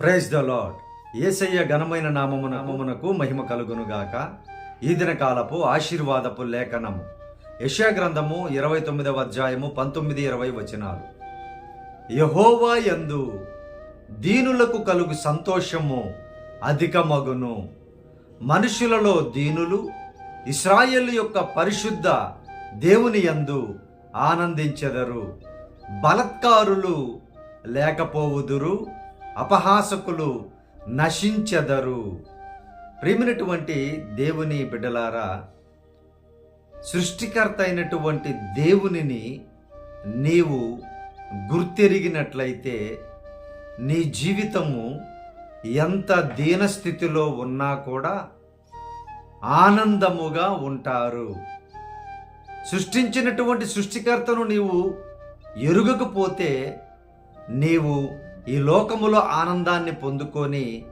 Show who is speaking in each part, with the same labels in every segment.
Speaker 1: Praise the lord ఏసయ్య ఘనమైన నామము నామమునకు మహిమ కలుగునుగాక ఈ దిన కాలపు ఆశీర్వాదపు లేఖనము. యశా గ్రంథము ఇరవై తొమ్మిదవ అధ్యాయము పంతొమ్మిది ఇరవై వచనాలు. యహోవా యందు దీనులకు కలుగు సంతోషము అధికమగును. మనుషులలో దీనులు ఇస్రాయేల్ యొక్క పరిశుద్ధ దేవుని యందు ఆనందించెదరు. బలత్కారులు లేకపోవుదురు. అపహాసకులు నశించెదరు. ప్రేమినటువంటి దేవుని బిడ్డలారా సృష్టికర్త అయినటువంటి దేవునిని నీవు గుర్తెరిగినట్లయితే నీ జీవితము ఎంత దీనస్థితిలో ఉన్నా కూడా ఆనందముగా ఉంటారు. సృష్టించినటువంటి సృష్టికర్తను నీవు ఎరుగకపోతే నీవు ఈ లోకములో ఆనందాన్ని పొందుకొని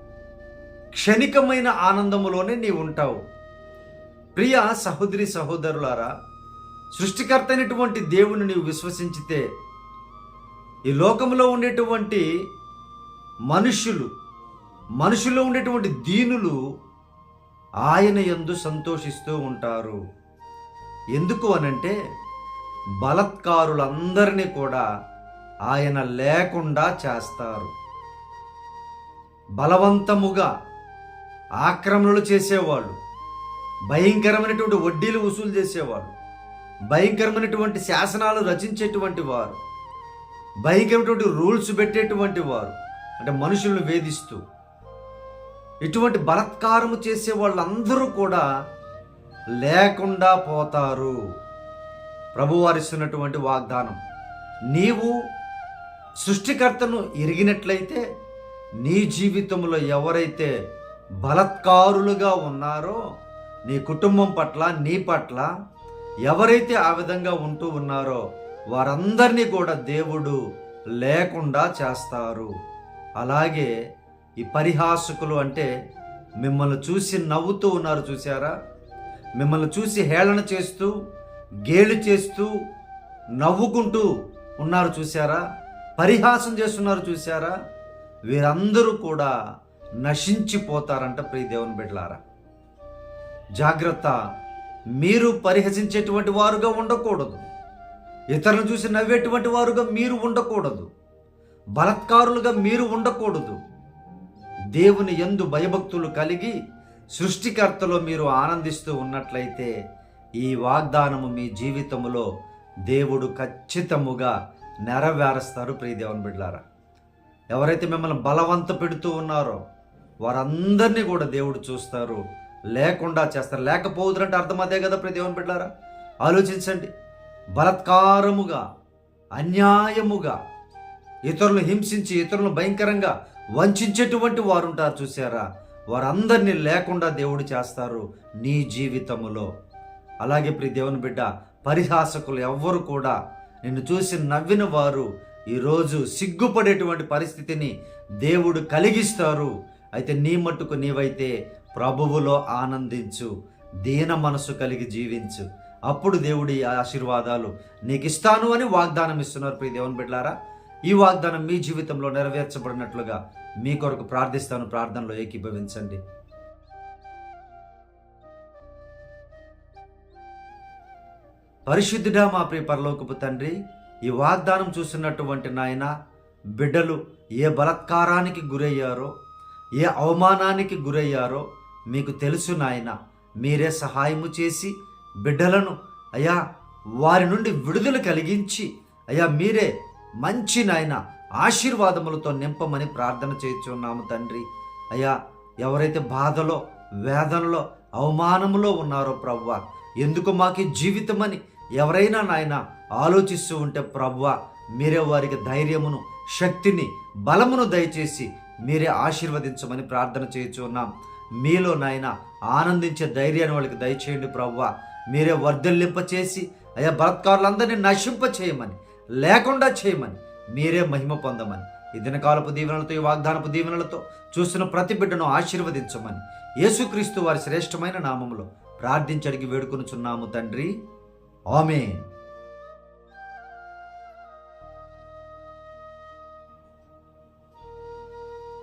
Speaker 1: క్షణికమైన ఆనందములోనే నీవు ఉంటావు. ప్రియ సహోదరి సహోదరులారా సృష్టికర్త అయినటువంటి దేవుని నీవు విశ్వసించితే ఈ లోకంలో ఉండేటువంటి మనుషులు మనుషుల్లో ఉండేటువంటి దీనులు ఆయన ఎందు సంతోషిస్తూ ఉంటారు. ఎందుకు అనంటే బలత్కారులందరినీ కూడా ఆయన లేకుండా చేస్తారు. బలవంతముగా ఆక్రమణలు చేసేవాళ్ళు భయంకరమైనటువంటి వడ్డీలు వసూలు చేసేవాళ్ళు భయంకరమైనటువంటి శాసనాలు రచించేటువంటి వారు భయంకరమైనటువంటి రూల్స్ పెట్టేటువంటి వారు అంటే మనుషులను వేధిస్తూ ఇటువంటి బలత్కారము చేసే వాళ్ళందరూ కూడా లేకుండా పోతారు. ప్రభువారిస్తున్నటువంటి వాగ్దానం నీవు సృష్టికర్తను ఎరిగినట్లయితే నీ జీవితంలో ఎవరైతే బలత్కారులుగా ఉన్నారో నీ కుటుంబం పట్ల నీ పట్ల ఎవరైతే ఆ విధంగా ఉంటూ ఉన్నారో వారందరినీ కూడా దేవుడు లేకుండా చేస్తారు. అలాగే ఈ పరిహాసకులు అంటే మిమ్మల్ని చూసి నవ్వుతూ ఉన్నారు చూసారా మిమ్మల్ని చూసి హేళన చేస్తూ గేలి చేస్తూ నవ్వుకుంటూ ఉన్నారు చూసారా పరిహాసం చేస్తున్నారు చూసారా వీరందరూ కూడా నశించిపోతారంట ప్రియ దేవుని బిడ్డలారా. జాగ్రత్త మీరు పరిహసించేటువంటి వారుగా ఉండకూడదు. ఇతరులను చూసి నవ్వేటువంటి వారుగా మీరు ఉండకూడదు. బలత్కారులుగా మీరు ఉండకూడదు. దేవుని ఎందు భయభక్తులు కలిగి సృష్టికర్తలో మీరు ఆనందిస్తూ ఉన్నట్లయితే ఈ వాగ్దానము మీ జీవితములో దేవుడు ఖచ్చితముగా నెరవేరుస్తారు ప్రియదేవన్ దేవుని బిడ్డలారా. ఎవరైతే మిమ్మల్ని బలవంత పెడుతూ ఉన్నారో వారందరినీ కూడా దేవుడు చూస్తారు. లేకుండా చేస్తారు. లేకపోదురంటే అర్థం అదే కదా ప్రియ దేవుని బిడ్డలారా. ఆలోచించండి. బలత్కారముగా అన్యాయముగా ఇతరులను హింసించి ఇతరులను భయంకరంగా వంచేటువంటి వారు ఉంటారు చూసారా వారందరినీ లేకుండా దేవుడు చేస్తారు నీ జీవితములో. అలాగే ప్రియ దేవుని బిడ్డ పరిహాసకులు ఎవ్వరు కూడా నిన్ను చూసి నవ్విన వారు ఈరోజు సిగ్గుపడేటువంటి పరిస్థితిని దేవుడు కలిగిస్తారు. అయితే నీ మట్టుకు నీవైతే ప్రభువులో ఆనందించు దీన మనసు కలిగి జీవించు. అప్పుడు దేవుడి ఆశీర్వాదాలు నీకు ఇస్తాను అని వాగ్దానం ఇస్తున్నారు ప్రియ దేవుని బిడ్డారా ఈ వాగ్దానం మీ జీవితంలో నెరవేర్చబడినట్లుగా మీ కొరకు ప్రార్థిస్తాను ప్రార్థనలో ఏకీభవించండి. పరిశుద్ధుడా మా ప్రియ పరలోకపు తండ్రి ఈ వాగ్దానం చూస్తున్నటువంటి నాయన బిడ్డలు ఏ బలత్కారానికి గురయ్యారో ఏ అవమానానికి గురయ్యారో మీకు తెలుసు నాయన. మీరే సహాయము చేసి బిడ్డలను అయా వారి నుండి విడుదల కలిగించి అయా మీరే మంచి నాయన ఆశీర్వాదములతో నింపమని ప్రార్థన చేస్తున్నాము తండ్రి. అయ్యా ఎవరైతే బాధలో వేదనలో అవమానములో ఉన్నారో ప్రవ్వ ఎందుకు మాకు జీవితమని ఎవరైనా నాయన ఆలోచిస్తూ ఉంటే ప్రవ్వ మీరే వారికి ధైర్యమును శక్తిని బలమును దయచేసి మీరే ఆశీర్వదించమని ప్రార్థన చేయుచున్నాం మీలో నాయన ఆనందించే ధైర్యాన్ని వాళ్ళకి దయచేయండి ప్రవ్వ మీరే వర్ధల్లింప చేసి అయ్యా బలత్కారులందరినీ నశింప చేయమని లేకుండా చేయమని మీరే మహిమ పొందమని ఈ దినకాలపు దీవెనలతో ఈ వాగ్దానపు దీవెనలతో చూస్తున్న ప్రతి బిడ్డను ఆశీర్వదించమని యేసుక్రీస్తు వారి శ్రేష్టమైన నామములో ప్రార్థించడికి వేడుకొనుచున్నాము తండ్రి. ఆమె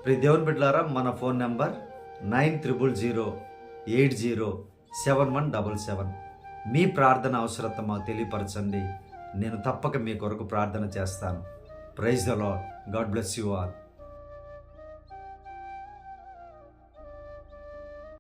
Speaker 1: ప్రి దేవుని బిడ్డలారా మన phone number nine triple zero eight zero seven one double seven. మీ ప్రార్థన అవసరత మాకు తెలియపరచండి. నేను తప్పక మీ కొరకు ప్రార్థన చేస్తాను. Praise the Lord God bless you all.